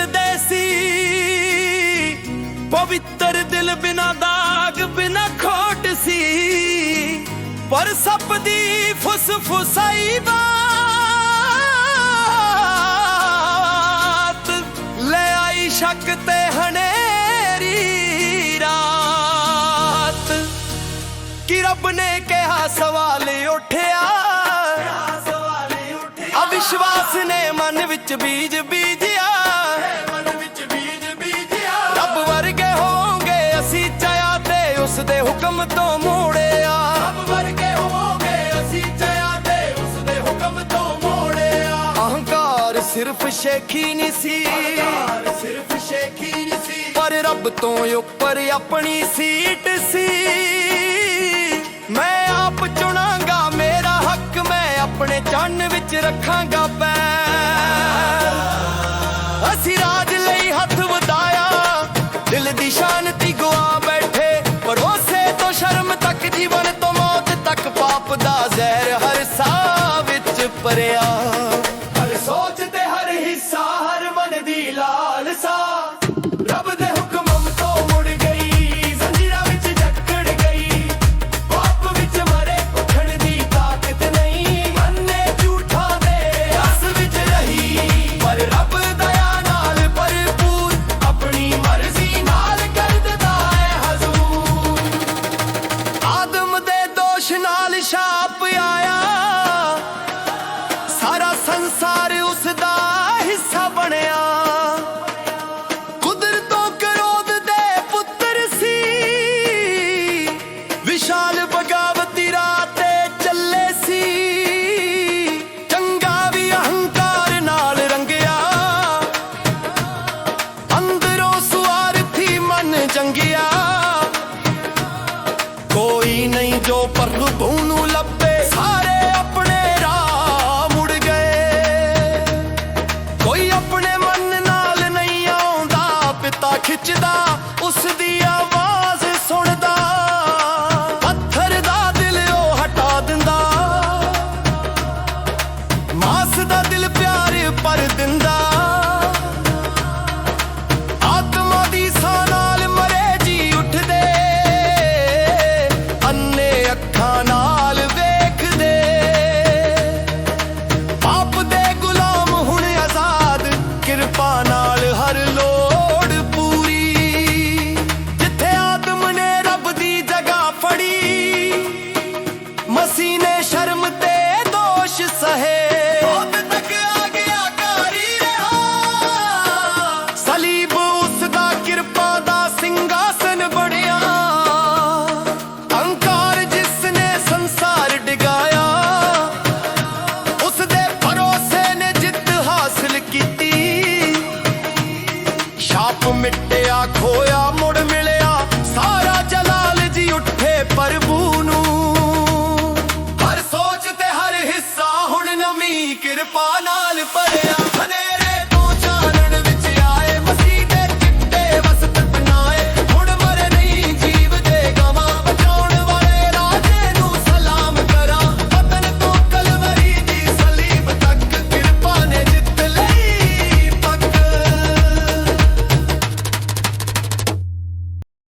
ਖਿਲਦੇ ਸੀ ਪਵਿੱਤਰ ਦਿਲ ਬਿਨਾ ਦਾਗ ਬਿਨਾ ਖੋਟ ਸੀ। ਪਰ ਸੱਪ ਦੀ ਫੁਸਫੁਸਾਈ ਬਾਤ ਲੈ ਆਈ ਸ਼ੱਕ ਤੇ ਹਨੇਰੀ ਰਾਤ। ਕਿ ਰੱਬ ਨੇ ਕਿਹਾ ਸਵਾਲ ਉੱਠਿਆ? ਅਵਿਸ਼ਵਾਸ ਨੇ ਮਨ ਵਿੱਚ ਬੀਜ ਬੀਜਿਆ ਤੇ ਉਸ ਦੇ ਹੁਕਮ ਤੋਂ ਮੋੜਿਆ। ਅਹੰਕਾਰ ਸਿਰਫ ਸ਼ੇਖੀ ਨਹੀਂ ਸੀ। ਸਿਰਫ ਸ਼ੇਖੀ ਨਹੀਂ ਸੀ। ਪਰ ਰੱਬ ਤੋਂ ਉੱਪਰ ਆਪਣੀ ਸੀਟ ਸੀ। ਮੈਂ ਆਪ ਚੁਣਾਂਗਾ ਮੇਰਾ ਹੱਕ ਮੈਂ ਆਪਣੇ ਚੰਨ ਵਿੱਚ ਰੱਖਾਂਗਾ ਪੈਰ। ਅਸੀਂ ਰਾਜ ਲਈ ਹੱਥ ਵਧਾਇਆ ਦਿਲ ਦੀ ਸ਼ਾਂਤੀ ਭਰਿਆ ਹਰ ਸੋਚ ਤੇ ਹਰ ਹਿੱਸਾ, ਹਰ ਮਨ ਦੀ ਲਾਲਸਾ। ਰੱਬ ਦੇ ਹੁਕਮ ਤੋਂ ਮੁੜ ਗਈ, ਜ਼ੰਜੀਰਾਂ ਵਿੱਚ ਜਕੜ ਗਈ। ਪਾਪ ਵਿੱਚ ਮਰੇ, ਉੱਠਣ ਦੀ ਤਾਕਤ ਨਹੀਂ। ਮੰਨੇ ਝੂਠਾਂ ਦੇ ਆਸ ਵਿੱਚ ਰਹੀ। ਪਰ ਰੱਬ ਦਇਆ ਨਾਲ ਭਰਪੂਰ, ਆਪਣੀ ਮਰਜ਼ੀ ਨਾਲ ਕਰ ਦਿੰਦਾ ਹੈ ਹਜ਼ੂਰ। ਆਦਮ ਦੇ ਦੋਸ਼ ਨਾਲ ਛਾਪ ਆਇਆ ਜੰਗਿਆ ਕੋਈ ਨਹੀਂ ਜੋ ਪ੍ਰਭੂ ਮਿਟਿਆ, ਖੋਇਆ, ਮੁੜ ਮਿਲਿਆ, ਸਾਰਾ ਜਲਾਲ ਜੀ ਉੱਠੇ ਪ੍ਰਭੂ ਨੂੰ। ਹਰ ਸੋਚ ਤੇ ਹਰ ਹਿੱਸਾ ਹੁਣ ਨਵੀਂ ਕਿਰਪਾ ਨਾਲ ਭਰਿਆ।